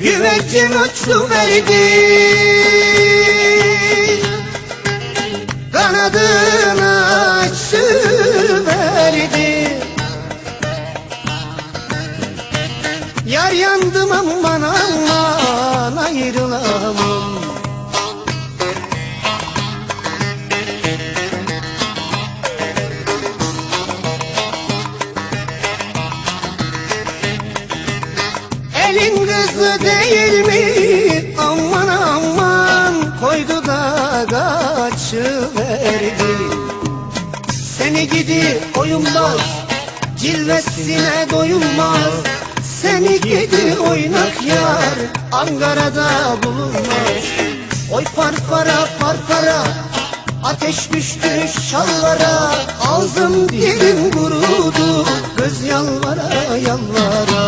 Güvercin uçtu verdi. Kanadını açtı verdi. Yar yandım aman aman ayrılamam. Elin Hızlı değil mi? Aman aman koydu da kaçıverdi. Seni gidi oyunbaz cilvesine doyulmaz Seni gidi oynak yar Ankara'da bulunmaz. Oy parpara parpara Ateş düştü şallara. Ağzım dilim kurudu Kız yalvara yalvara.